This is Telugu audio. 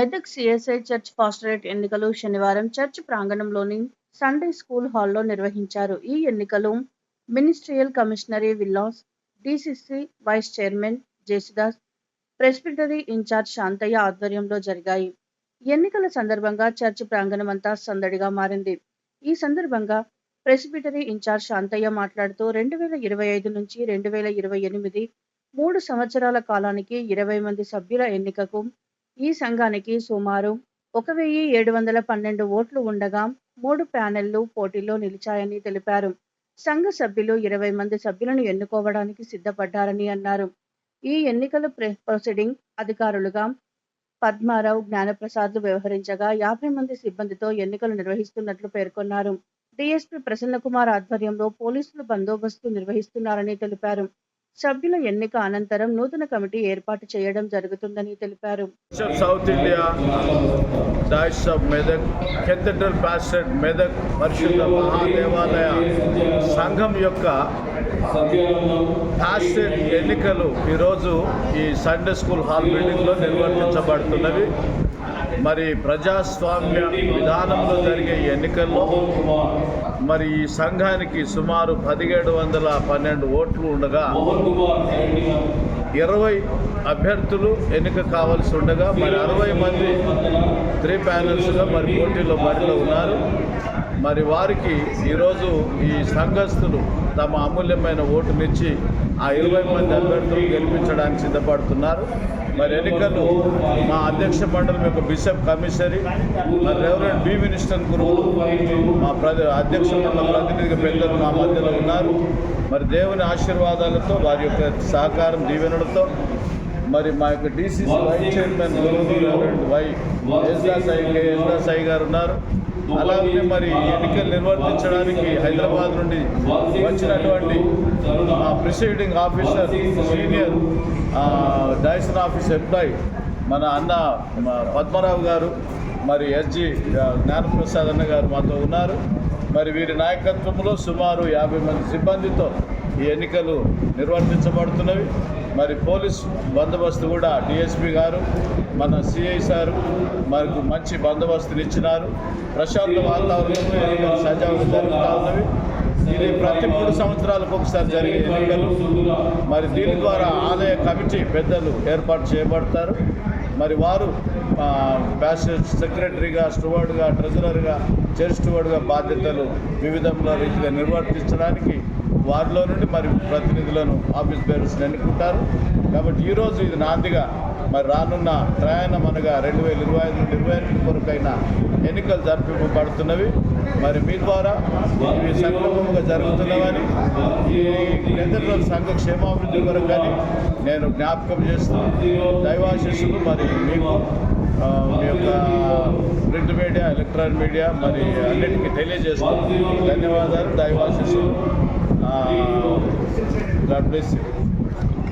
మెదక్ సిఎస్ఐ చర్చ్ పాస్టరేట్ ఎన్నికలు శనివారం చర్చ్ ప్రాంగణంలోని సండే స్కూల్ హాల్లో నిర్వహించారు. ఈ ఎన్నికలు ministerial commissionary villas DCC vice chairman Jesudas presbytery incharge Shantaiah ఆధ్వర్యంలో జరిగాయి. ఎన్నికల సందర్భంగా చర్చ్ ప్రాంగణం అంతా సందడిగా మారింది. ఈ సందర్భంగా ప్రెస్బిటరీ ఇన్ఛార్జ్ శాంతయ్య మాట్లాడుతూ రెండు వేల ఇరవై ఐదు నుంచి రెండు వేల ఇరవై ఎనిమిది మూడు సంవత్సరాల కాలానికి ఇరవై మంది సభ్యుల ఎన్నికకు ఈ సంఘానికి సుమారు ఒక వెయ్యి ఏడు వందల పన్నెండు ఓట్లు ఉండగా మూడు ప్యానెళ్ళు పోటీలో నిలిచాయని తెలిపారు. సంఘ సభ్యులు ఇరవై మంది సభ్యులను ఎన్నుకోవడానికి సిద్ధపడ్డారని అన్నారు. ఈ ఎన్నికల ప్రొసీడింగ్ అధికారులుగా పద్మారావు జ్ఞానప్రసాద్ వ్యవహరించగా యాభై మంది సిబ్బందితో ఎన్నికలు నిర్వహిస్తున్నట్లు పేర్కొన్నారు. డిఎస్పీ ప్రసన్న కుమార్ ఆధ్వర్యంలో పోలీసులు బందోబస్తు నిర్వహిస్తున్నారని తెలిపారు. సభ్యుల ఎన్నిక అనంతరం నూతన కమిటీ ఏర్పాటు చేయడం జరుగుతుందని తెలిపారు. South India India, of Medak cathedral Cathedral Medak పరిశుద్ధ మహాదేవాలయ సంఘం యొక్క పాస్టర్ ఎన్నికలు ఈరోజు ఈ సండే స్కూల్ హాల్ బిల్డింగ్లో నిర్వర్తించబడుతున్నవి. మరి ప్రజాస్వామ్య విధానంలో జరిగే ఎన్నికల్లో మరి ఈ సంఘానికి సుమారు పదిహేడు వందల పన్నెండు ఓట్లు ఉండగా ఇరవై అభ్యర్థులు ఎన్నిక కావాల్సి ఉండగా మరి అరవై మంది త్రీ ప్యానల్స్గా మరి పోటీలో బరిలో ఉన్నారు. మరి వారికి ఈరోజు ఈ సంఘస్థులు తమ అమూల్యమైన ఓటునిచ్చి ఆ ఇరవై మంది అభ్యర్థులు గెలిపించడానికి సిద్ధపడుతున్నారు. మరి ఎన్నికలు మా అధ్యక్ష మండలి యొక్క బిషప్ కమిషనరీ మరి రెవరెంట్ బి మినిస్టర్ గురువులు మా ప్రజ అధ్యక్ష మండల ప్రతినిధిగా పెద్దలు మా మధ్యలో ఉన్నారు. మరి దేవుని ఆశీర్వాదాలతో వారి యొక్క సహకారం దీవెనలతో మరి మా యొక్క డీసీసీ వైస్ చైర్మన్ గురువు రెవరెంట్ వై ఎస్దాస్ సాయి కె సాయి గారు ఉన్నారు. అలాగే మరి ఈ ఎన్నికలు నిర్వర్తించడానికి హైదరాబాద్ నుండి వచ్చినటువంటి మా ప్రిసైడింగ్ ఆఫీసర్ సీనియర్ డైసన్ ఆఫీస్ ఎంప్లాయ్ మన అన్న పద్మరావు గారు మరి ఎస్జి జ్ఞానప్రసాద్ అన్న గారు మాతో ఉన్నారు. మరి వీరి నాయకత్వంలో సుమారు యాభై మంది సిబ్బందితో ఈ ఎన్నికలు నిర్వర్తించబడుతున్నవి. మరి పోలీస్ బందోబస్తు కూడా డిఎస్పీ గారు మన సిఐ సారు మనకు మంచి బందోబస్తుని ఇచ్చినారు. ప్రశాంత వాతావరణంలో ఎన్నికలు సజావుగా జరుగుతూ ఉన్నవి. ఇది ప్రతి మూడు సంవత్సరాలకు ఒకసారి జరిగే ఎన్నికలు. మరి దీని ద్వారా ఆలయ కమిటీ పెద్దలు ఏర్పాటు చేయబడతారు. మరి వారు ప్యాసేజ్ సెక్రటరీగా స్టూవర్డ్గా ట్రెజరర్గా చైర్ స్టూవర్డ్గా బాధ్యతలు వివిధంగా రీతిగా నిర్వర్తించడానికి వారిలో నుండి మరి ప్రతినిధులను ఆఫీస్ బేరర్స్ని ఎన్నుకుంటారు. కాబట్టి ఈరోజు ఇది నాందిగా మరి రానున్న ప్రయాణం అనగా రెండు వేల ఇరవై ఐదు నుండి ఇరవై ఎనిమిది కొరకైన ఎన్నికలు జరిపింపబడుతున్నవి మరి మీ ద్వారా ఇవి సంక్షేమంగా జరుగుతున్నవని ఈ కేంద్రంలో సంఘ క్షేమాభివృద్ధి కొరకు కానీ నేను జ్ఞాపకం చేస్తూ దైవాశిస్సులు మరి మీకు మీ యొక్క ప్రింట్ మీడియా ఎలక్ట్రానిక్ మీడియా మరి అన్నిటికీ తెలియజేస్తూ ధన్యవాదాలు దైవాశిస్సులు. Uh, God bless you.